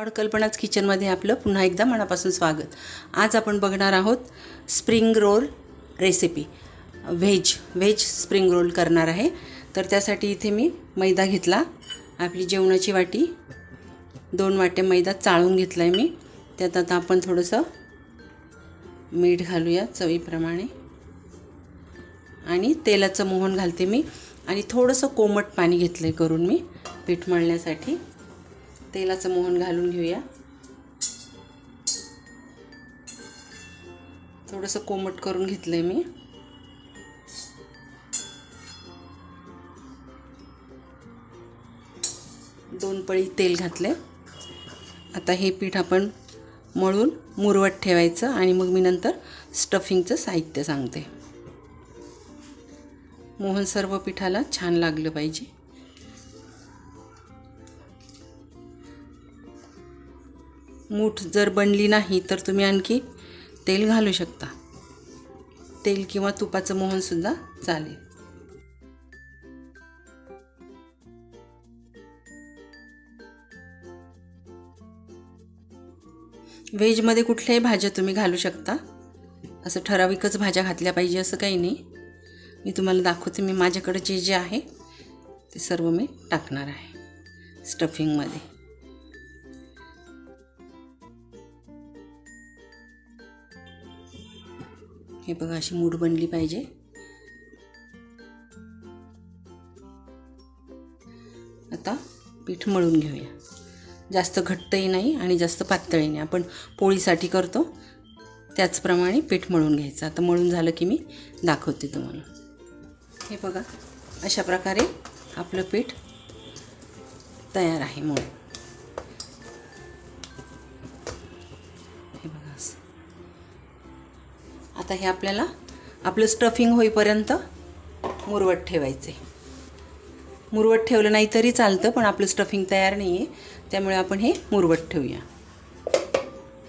Lord कल्पनाच किचनमध्ये आपलं पुन्हा एकदा मनापासून स्वागत. आज आपण बघणार आहोत spring roll recipe veg veg spring roll करणार आहे. तर त्यासाठी इथे मी मैदा घेतला. आपली जेवणाची वाटी. दोन वाट्या मैदा चाळून घेतला आहे मी. त्यात आता आपण थोडंसं मीठ घालूया चवीप्रमाणे. आणि तेलाचं मोहन घालते मी. आणि थोडंसं कोमट पाणी घेतलं आहे करून मी. पीठ मळण्यासाठी. तेलाचं मोहन घालून घेऊया. थोडंसं कोमट करून घेतलं आहे मी. दोन पळी तेल घातले आता हे पीठ आपण मळून मुरवत ठेवायचं आणि मग मी नंतर स्टफिंगचं साहित्य सांगते. मोहन सर्व पिठाला छान लागलं पाहिजे. मूठ जर बनली नाही तर तुम्ही आणखी तेल घालू शकता. तेल किंवा तुपाचं मोहनसुद्धा चालेल. व्हेजमध्ये कुठल्याही भाज्या तुम्ही घालू शकता. असं ठराविकच भाज्या घातल्या पाहिजे असं काही नाही. मी तुम्हाला दाखवते मी माझ्याकडे जे जे आहे ते सर्व मी टाकणार आहे. स्टफिंगमध्ये. हे बघा अशी मूड बनली पाहिजे. आता पीठ मळून घेऊया. जास्त घट्टही नाही आणि जास्त पातळही नाही. आपण पोळीसाठी करतो त्याचप्रमाणे पीठ मळून घ्यायचं. आता मळून झालं की मी दाखवते तुम्हाला. हे बघा अशा प्रकारे आपलं पीठ तयार आहे मळून आता हे आपल्याला आपलं स्टफिंग होईपर्यंत मुरवट ठेवायचे. मुरवट ठेवलं नाही तरी चालतं पण आपलं स्टफिंग तयार नाही आहे त्यामुळे आपण हे मुरवट ठेवूया.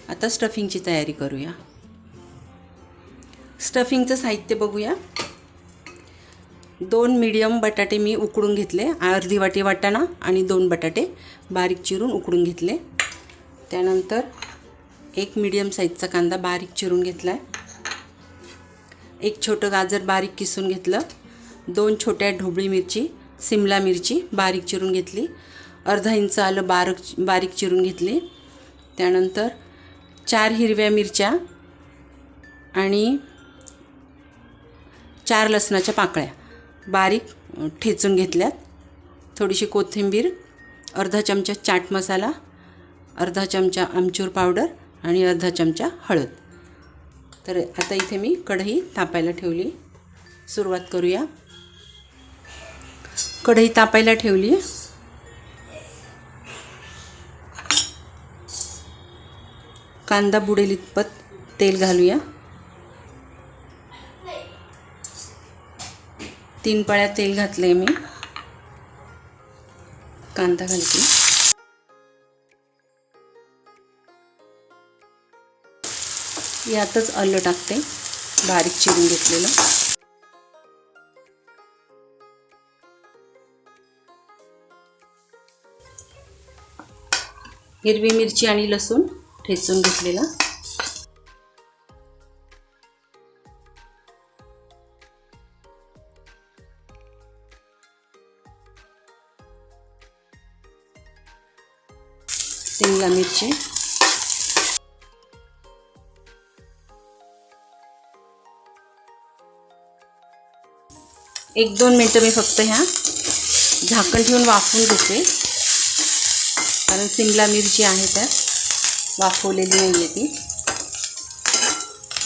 आता स्टफिंगची तयारी करूया. स्टफिंगचं साहित्य बघूया. दोन मीडियम बटाटे मी उकडून घेतले अर्धी वाटी वाटाणा आणि दोन बटाटे बारीक चिरून उकडून घेतले. त्यानंतर एक मीडियम साईजचा कांदा बारीक चिरून घेतला आहे एक छोटं गाजर बारीक किसून घेतलं. दोन छोट्या ढोबळी मिरची सिमला मिरची बारीक चिरून घेतली. अर्धा इंच आलं बारक बारीक चिरून घेतली. त्यानंतर चार हिरव्या मिरच्या आणि चार लसणाच्या पाकळ्या बारीक ठेचून घेतल्यात. थोडीशी कोथिंबीर अर्धा चमचा चाट मसाला अर्धा चमचा आमचूर पावडर आणि अर्धा चमचा हळद. तर आता इथे मी कढई तापायला ठेवली. सुरुवात करूया. कढई तापायला ठेवली. कांदा बुडेल इतपत तेल घालूया. तीन पळ्या तेल घातले मी. कांदा घालते. यातच आलं टाकते बारीक चिरून घेतलेलं. हिरवी मिरची आणि लसूण ठेचून घेतलेला. शिमला मिरची. एक दोन मिनटं मी फक्त ह्या झाकण ठेवून वाफवून घेते. कारण सिमला मिरची आहे त्यात. वाफवलेली नाही आहे ती.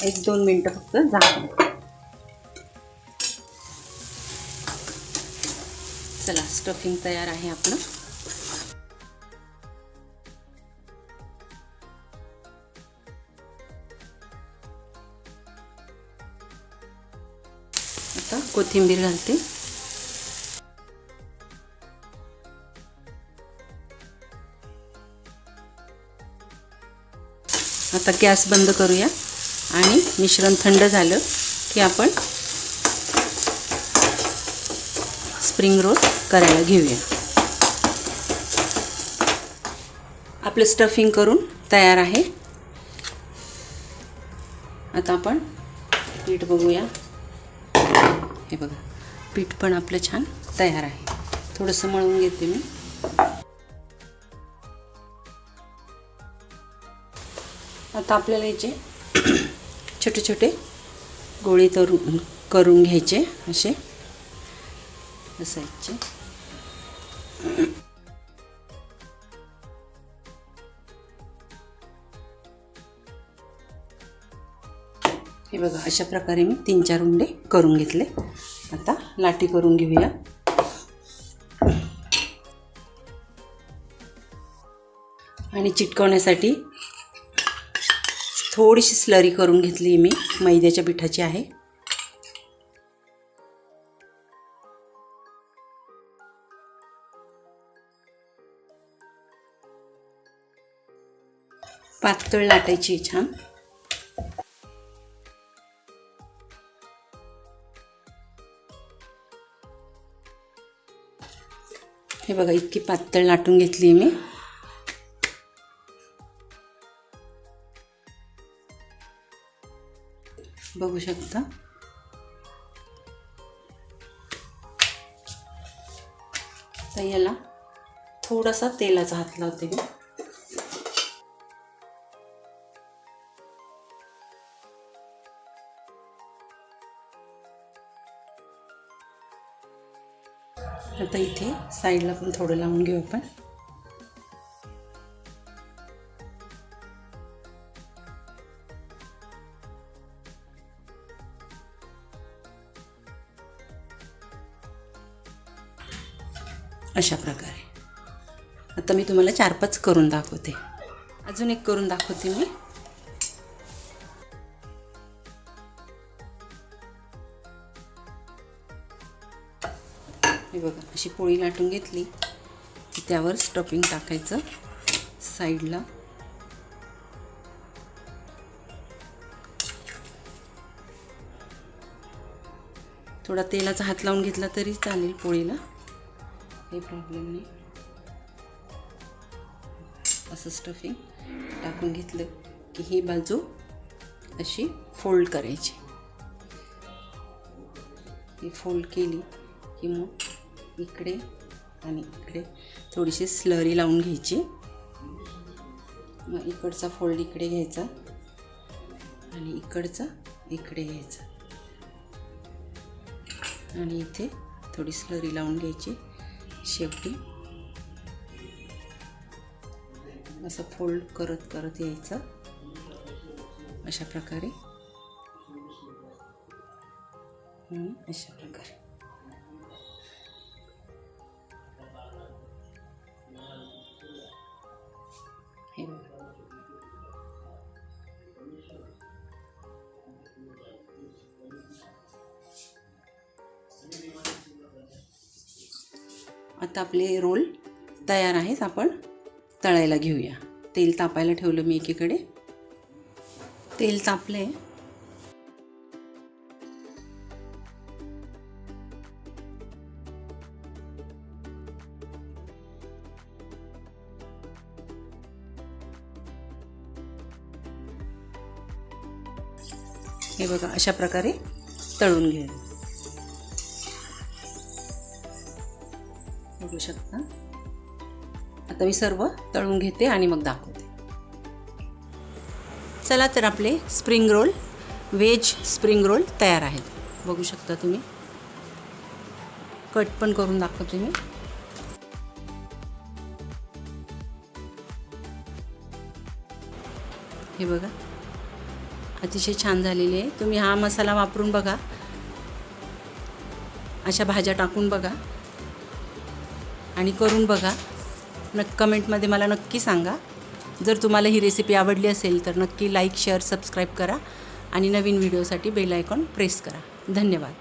एक दोन मिनटं फक्त झाकण. चला स्टफिंग तयार आहे आपलं. कोथिंबीर घालते. आता गॅस बंद करूया. आणि मिश्रण थंड झालं की आपण स्प्रिंग रोल करायला घेऊया. आपलं स्टफिंग करून तयार आहे. आता आपण पीठ बघूया. हे बघा पीठ पण आपलं छान तयार आहे. थोडंसं मळून घेते मी. आता आपल्याला याचे छोटे छोटे गोळे तरून करून घ्यायचे असे. असायचे हे बघा अशा प्रकारे मी तीन चार उंडे करून घेतले. आता लाटी करून घेऊया. आणि चिटकवण्यासाठी थोडीशी स्लरी करून घेतली मी. मैद्याच्या पिठाची आहे. पातळ लाटायची छान. हे बघा इतकी पातळ लाटून घेतली मी. बघू शकता. तर याला थोडासा तेलाचा हात लावते मी. आता इथे साईडला पण थोडं लावून घेऊ आपण. अशा प्रकारे. आता मी तुम्हाला चार पाच करून दाखवते. अजून एक करून दाखवते मी. बघा अशी पोळी लाटून घेतली की त्यावर स्टफिंग टाकायचं साईडला थोडा तेलाचा हात लावून घेतला तरी चालेल पोळीला. काही प्रॉब्लेम नाही. असं स्टफिंग टाकून घेतलं की ही बाजू अशी फोल्ड करायची. ही फोल्ड केली की मग इकडे आणि इकडे थोडीशी स्लरी लावून घ्यायची. मग इकडचा फोल्ड इकडे घ्यायचा आणि इकडचा इकडे घ्यायचा. आणि इथे थोडी स्लरी लावून घ्यायची. शेवटी असं फोल्ड करत करत यायचं. अशा प्रकारे. अशा प्रकारे. हे आता आपले रोल तयार आहेत आपण तळायला घेऊया. तेल तापायला ठेवलं मी एकीकडे. तेल तापले हे बघा अशा प्रकारे तळून घेऊ बघू शकता. आता मी सर्व तळून घेते आणि मग दाखवते. चला तर आपले spring roll veg spring roll तयार आहेत. बघू शकता तुम्ही. कट पण करून दाखवते मी. हे बघा. अतिशय छान झालेली आहे. तुम्ही हा मसाला वापरून बघा. अशा भाज्या टाकून बघा. आणि करून बघा. नक् कमेंटमध्ये मला नक्की सांगा. जर तुम्हाला ही रेसिपी आवडली असेल तर नक्की लाईक शेअर सबस्क्राईब करा. आणि नवीन व्हिडिओसाठी बेल आयकॉन प्रेस करा. धन्यवाद.